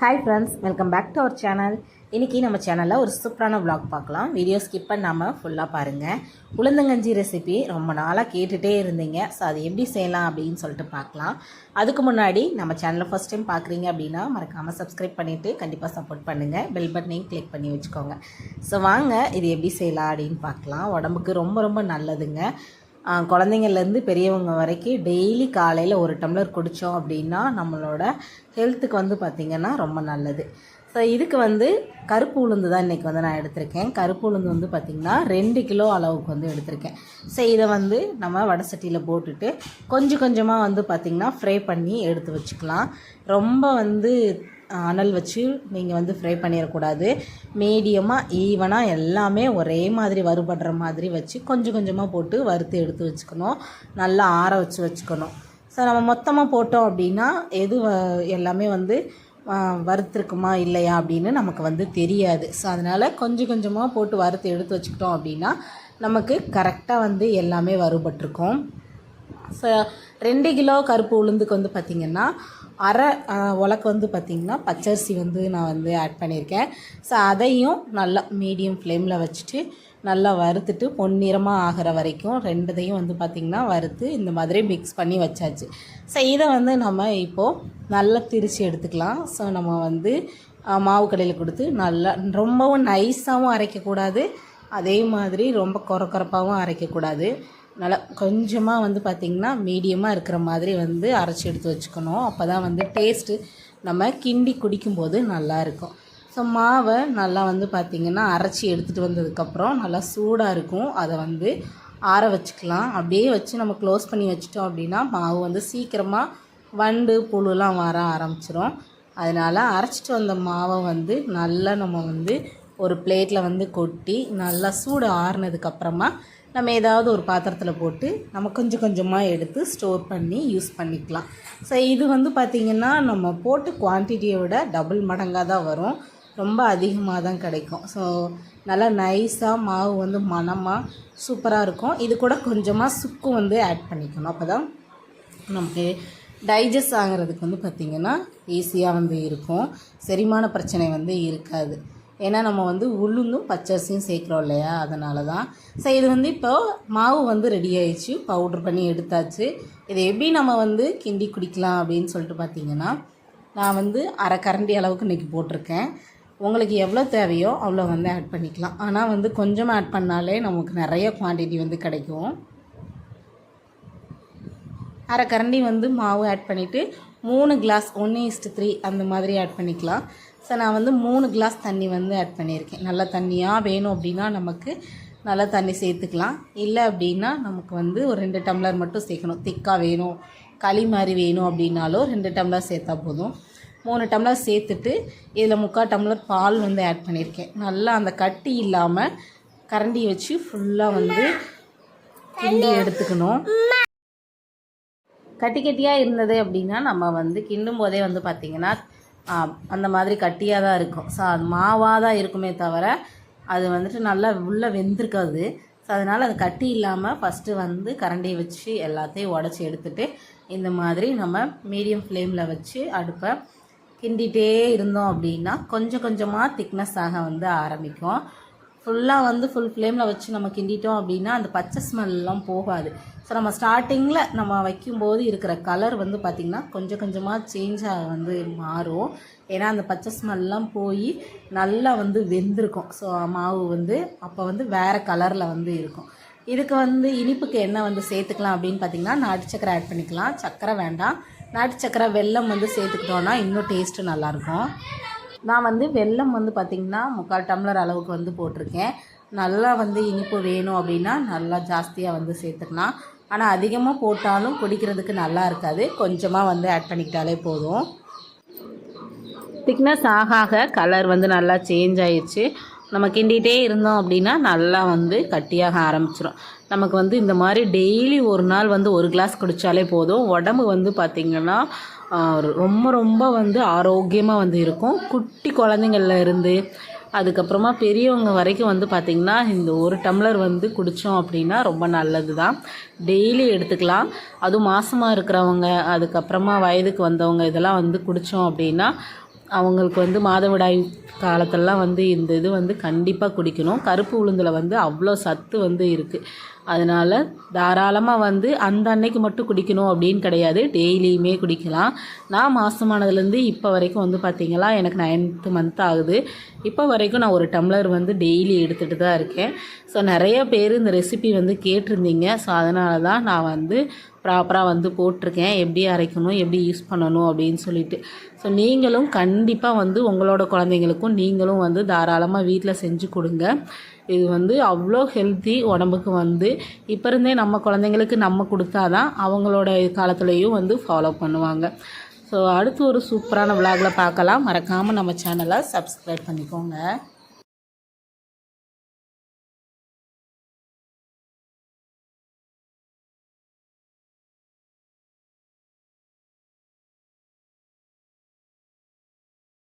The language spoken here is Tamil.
Hi friends welcome back to our channel இன்றைக்கி நம்ம சேனலில் ஒரு சூப்பரான vlog பார்க்கலாம். வீடியோ ஸ்கிப் பண்ணாமல் ஃபுல்லாக பாருங்கள் உளுந்தங்கஞ்சி ரெசிபி ரொம்ப நாளாக கேட்டுகிட்டே இருந்தீங்க. ஸோ அது எப்படி செய்யலாம் அப்படின்னு சொல்லிட்டு பார்க்கலாம். அதுக்கு முன்னாடி நம்ம சேனலை ஃபஸ்ட் டைம் பார்க்குறீங்க அப்படின்னா மறக்காமல் சப்ஸ்கிரைப் பண்ணிவிட்டு கண்டிப்பாக சப்போர்ட் பண்ணுங்கள் பெல் பட்டனையும் கிளிக் பண்ணி வச்சுக்கோங்க. ஸோ வாங்க இது எப்படி செய்யலாம் அப்படின்னு பார்க்கலாம். உடம்புக்கு ரொம்ப ரொம்ப நல்லதுங்க. குழந்தைங்கள்லேருந்து பெரியவங்க வரைக்கும் டெய்லி காலையில் ஒரு டம்ளர் குடித்தோம் அப்படின்னா நம்மளோட ஹெல்த்துக்கு வந்து பார்த்திங்கன்னா ரொம்ப நல்லது. ஸோ இதுக்கு வந்து கருப்பு உளுந்து தான் இன்றைக்கி வந்து நான் எடுத்திருக்கேன். கருப்பு உளுந்து வந்து பார்த்திங்கன்னா ரெண்டு கிலோ அளவுக்கு வந்து எடுத்திருக்கேன். ஸோ இதை வந்து நம்ம வடை சட்டியில் போட்டுட்டு கொஞ்சம் கொஞ்சமாக வந்து பார்த்திங்கன்னா ஃப்ரை பண்ணி எடுத்து வச்சுக்கலாம். ரொம்ப வந்து அனல் வச்சு நீங்கள் வந்து ஃப்ரை பண்ணிடக்கூடாது. மீடியமாக ஈவனாக எல்லாமே ஒரே மாதிரி வறுபடுற மாதிரி வச்சு கொஞ்சம் கொஞ்சமாக போட்டு வறுத்து எடுத்து வச்சுக்கணும். நல்லா ஆற வச்சு வச்சுக்கணும். ஸோ நம்ம மொத்தமாக போட்டோம் அப்படின்னா எது வ- எல்லாமே வந்து வறுத்துருக்குமா இல்லையா அப்படின்னு நமக்கு வந்து தெரியாது. ஸோ அதனால் கொஞ்சம் கொஞ்சமாக போட்டு வறுத்து எடுத்து வச்சுக்கிட்டோம் அப்படின்னா நமக்கு கரெக்டாக வந்து எல்லாமே வறுபட்டிருக்கும். ஸோ ரெண்டு கிலோ கருப்பு உளுந்துக்கு வந்து பார்த்திங்கன்னா அரை உலக்கு வந்து பார்த்திங்கன்னா பச்சரிசி வந்து நான் வந்து ஆட் பண்ணியிருக்கேன். ஸோ அதையும் நல்லா மீடியம் ஃப்ளேமில் வச்சுட்டு நல்லா வறுத்துட்டு பொன்னிறமாக ஆகிற வரைக்கும் ரெண்டுதையும் வந்து பார்த்திங்கன்னா வறுத்து இந்த மாதிரி மிக்ஸ் பண்ணி வச்சாச்சு. ஸோ இதை வந்து நம்ம இப்போது நல்லா திரித்து எடுத்துக்கலாம். ஸோ நம்ம வந்து மாவு கடையில் கொடுத்து நல்லா ரொம்பவும் நைஸாகவும் அரைக்கக்கூடாது. அதே மாதிரி ரொம்ப கொர கொரப்பாகவும் அரைக்கக்கூடாது. நல்லா கொஞ்சமாக வந்து பார்த்திங்கன்னா மீடியமாக இருக்கிற மாதிரி வந்து அரைச்சி எடுத்து வச்சுக்கணும். அப்போ தான் வந்து டேஸ்ட்டு நம்ம கிண்டி குடிக்கும்போது நல்லா இருக்கும். ஸோ மாவை நல்லா வந்து பார்த்திங்கன்னா அரைச்சி எடுத்துகிட்டு வந்ததுக்கப்புறம் நல்லா சூடாக இருக்கும். அதை வந்து ஆற வச்சுக்கலாம். அப்படியே வச்சு நம்ம க்ளோஸ் பண்ணி வச்சிட்டோம் அப்படின்னா மாவு வந்து சீக்கிரமாக வண்டு புழுலாம் வர ஆரம்பிச்சிரும். அதனால் அரைச்சிட்டு வந்த மாவை வந்து நல்லா நம்ம வந்து ஒரு பிளேட்டில் வந்து கொட்டி நல்லா சூடு ஆறுனதுக்கப்புறமா நம்ம ஏதாவது ஒரு பாத்திரத்தில் போட்டு நம்ம கொஞ்சம் கொஞ்சமாக எடுத்து ஸ்டோர் பண்ணி யூஸ் பண்ணிக்கலாம். ஸோ இது வந்து பார்த்திங்கன்னா நம்ம போட்டு குவான்டிட்டியை விட டபுள் மடங்காக தான் வரும். ரொம்ப அதிகமாக தான் கிடைக்கும். ஸோ நல்லா நைஸாக மாவு வந்து மணமாக சூப்பராக இருக்கும். இது கூட கொஞ்சமாக சுக்கு வந்து ஆட் பண்ணிக்கணும். அப்போ தான் நமக்கு டைஜஸ்ட் ஆகிறதுக்கு வந்து பார்த்திங்கன்னா ஈஸியாக வந்து இருக்கும். செரிமான பிரச்சனை வந்து இருக்காது. ஏன்னா நம்ம வந்து உளுந்தும் பச்சரிசியும் சேர்க்குறோம் இல்லையா? அதனால தான் ஸோ இது வந்து இப்போ மாவு வந்து ரெடி ஆயிடுச்சு. பவுட்ரு பண்ணி எடுத்தாச்சு. இதை எப்படி நம்ம வந்து கிண்டி குடிக்கலாம் அப்படின்னு சொல்லிட்டு பார்த்தீங்கன்னா நான் வந்து அரை கரண்டி அளவுக்கு இன்றைக்கி போட்டிருக்கேன். உங்களுக்கு எவ்வளோ தேவையோ அவ்வளோ வந்து ஆட் பண்ணிக்கலாம். ஆனால் வந்து கொஞ்சமாக ஆட் பண்ணாலே நமக்கு நிறைய குவான்டிட்டி வந்து கிடைக்கும். அரை கரண்டி வந்து மாவு ஆட் பண்ணிவிட்டு மூணு கிளாஸ் ஒன்று இஸ்ட்டு த்ரீ அந்த மாதிரி ஆட் பண்ணிக்கலாம். ஸோ நான் வந்து மூணு கிளாஸ் தண்ணி வந்து ஆட் பண்ணியிருக்கேன். நல்ல தண்ணியாக வேணும் அப்படின்னா நமக்கு நல்லா தண்ணி சேர்த்துக்கலாம். இல்லை அப்படின்னா நமக்கு வந்து ஒரு ரெண்டு டம்ளர் மட்டும் சேர்க்கணும். திக்காக வேணும் களி மாதிரி வேணும் அப்படின்னாலும் ரெண்டு டம்ளர் சேர்த்தா போதும். மூணு டம்ளர் சேர்த்துட்டு இதில் முக்கால் டம்ளர் பால் வந்து ஆட் பண்ணியிருக்கேன். நல்லா அந்த கட்டி இல்லாமல் கரண்டி வச்சு ஃபுல்லாக வந்து கிண்டி எடுத்துக்கணும். கட்டி கட்டியாக இருந்தது அப்படின்னா நம்ம வந்து கிண்டும் போதே வந்து பார்த்திங்கன்னா அந்த மாதிரி கட்டியாக தான் இருக்கும். ஸோ அது மாவாக தான் இருக்குமே தவிர அது வந்துட்டு நல்லா உள்ளே வெந்திருக்காது. ஸோ அதனால் அது கட்டி இல்லாமல் ஃபஸ்ட்டு வந்து கரண்டியை வச்சு எல்லாத்தையும் உடச்சி எடுத்துகிட்டு இந்த மாதிரி நம்ம மீடியம் ஃப்ளேமில் வச்சு அடுப்பை கிண்டிகிட்டே இருந்தோம் அப்படின்னா கொஞ்சம் கொஞ்சமாக திக்னஸ் ஆக வந்து ஆரம்பிக்கும். ஃபுல்லாக வந்து ஃபுல் ஃப்ளேமில் வச்சு நம்ம கிண்டிட்டோம் அப்படின்னா அந்த பச்சை ஸ்மெல்லாம் போகாது. ஸோ நம்ம ஸ்டார்டிங்கில் நம்ம வைக்கும்போது இருக்கிற கலர் வந்து பார்த்திங்கன்னா கொஞ்சம் கொஞ்சமாக சேஞ்சாக வந்து மாறும். ஏன்னா அந்த பச்சை ஸ்மெல்லாம் போய் நல்லா வந்து வெந்திருக்கும். ஸோ மாவு வந்து அப்போ வந்து வேறு கலரில் வந்து இருக்கும். இதுக்கு வந்து இனிப்புக்கு என்ன வந்து சேர்த்துக்கலாம் அப்படின்னு பார்த்தீங்கன்னா நாட்டு சக்கரை ஆட் பண்ணிக்கலாம். சக்கரை வேண்டாம். நாட்டு சக்கரை வெல்லம் வந்து சேர்த்துக்கிட்டோன்னா இன்னும் டேஸ்ட்டு நல்லாயிருக்கும். நான் வந்து வெல்லம் வந்து பார்த்திங்கன்னா முக்கால் டம்ளர் அளவுக்கு வந்து போட்டிருக்கேன். நல்லா வந்து இனிப்பு வேணும் அப்படின்னா நல்லா ஜாஸ்தியாக வந்து சேர்த்துக்கலாம். ஆனால் அதிகமாக போட்டாலும் குடிக்கிறதுக்கு நல்லா இருக்காது. கொஞ்சமாக வந்து ஆட் பண்ணிக்கிட்டாலே போதும். திக்னஸ் ஆக ஆக கலர் வந்து நல்லா சேஞ்ச் ஆயிடுச்சு நம்ம கிண்டிகிட்டே இருந்தோம் அப்படின்னா நல்லா வந்து கட்டியாக ஆரம்பிச்சிடும் நமக்கு வந்து இந்த மாதிரி டெய்லி ஒரு நாள் வந்து ஒரு கிளாஸ் குடித்தாலே போதும். உடம்பு வந்து பார்த்திங்கன்னா ரொம்ப ரொம்ப வந்து ஆரோக்கியமாக வந்து இருக்கும். குட்டி குழந்தைங்கள்ல இருந்து அதுக்கப்புறமா பெரியவங்க வரைக்கும் வந்து பார்த்திங்கன்னா இந்த ஒரு டம்ளர் வந்து குடித்தோம் அப்படின்னா ரொம்ப நல்லது தான் டெய்லி எடுத்துக்கலாம். அதுவும் மாசமாக இருக்கிறவங்க அதுக்கப்புறமா வயதுக்கு வந்தவங்க இதெல்லாம் வந்து குடித்தோம் அப்படின்னா அவங்களுக்கு வந்து மாதவிடாய் காலத்திலலாம் வந்து இந்த இது வந்து கண்டிப்பாக குடிக்கணும். கருப்பு உளுந்தில் வந்து அவ்வளோ சத்து வந்து இருக்குது அதனால் தாராளமாக வந்து அந்த அன்னைக்கு மட்டும் குடிக்கணும் அப்படின்னு கிடையாது. டெய்லியுமே குடிக்கலாம். நான் மாதமானதுலேருந்து இப்போ வரைக்கும் வந்து பார்த்திங்களா எனக்கு நைன்த்து மந்த் ஆகுது. இப்போ வரைக்கும் நான் ஒரு டம்ளர் வந்து டெய்லி எடுத்துகிட்டு தான் இருக்கேன். ஸோ நிறைய பேர் இந்த ரெசிபி வந்து கேட்டிருந்தீங்க. ஸோ அதனால தான் நான் வந்து ப்ராப்பராக வந்து போட்டிருக்கேன். எப்படி அரைக்கணும் எப்படி யூஸ் பண்ணணும் அப்படின்னு சொல்லிட்டு. ஸோ நீங்களும் கண்டிப்பாக வந்து உங்களோட குழந்தைங்களுக்கும் நீங்களும் வந்து தாராளமாக வீட்டில் செஞ்சு கொடுங்க. இது வந்து அவ்வளோ ஹெல்த்தி உடம்புக்கு வந்து. இப்போ இருந்தே நம்ம குழந்தைங்களுக்கு நம்ம கொடுத்தாதான் அவங்களோட காலத்துலேயும் வந்து ஃபாலோ பண்ணுவாங்க. ஸோ அடுத்து ஒரு சூப்பரான விளாகில் பார்க்கலாம். மறக்காமல் நம்ம சேனலை சப்ஸ்கிரைப் பண்ணிக்கோங்க.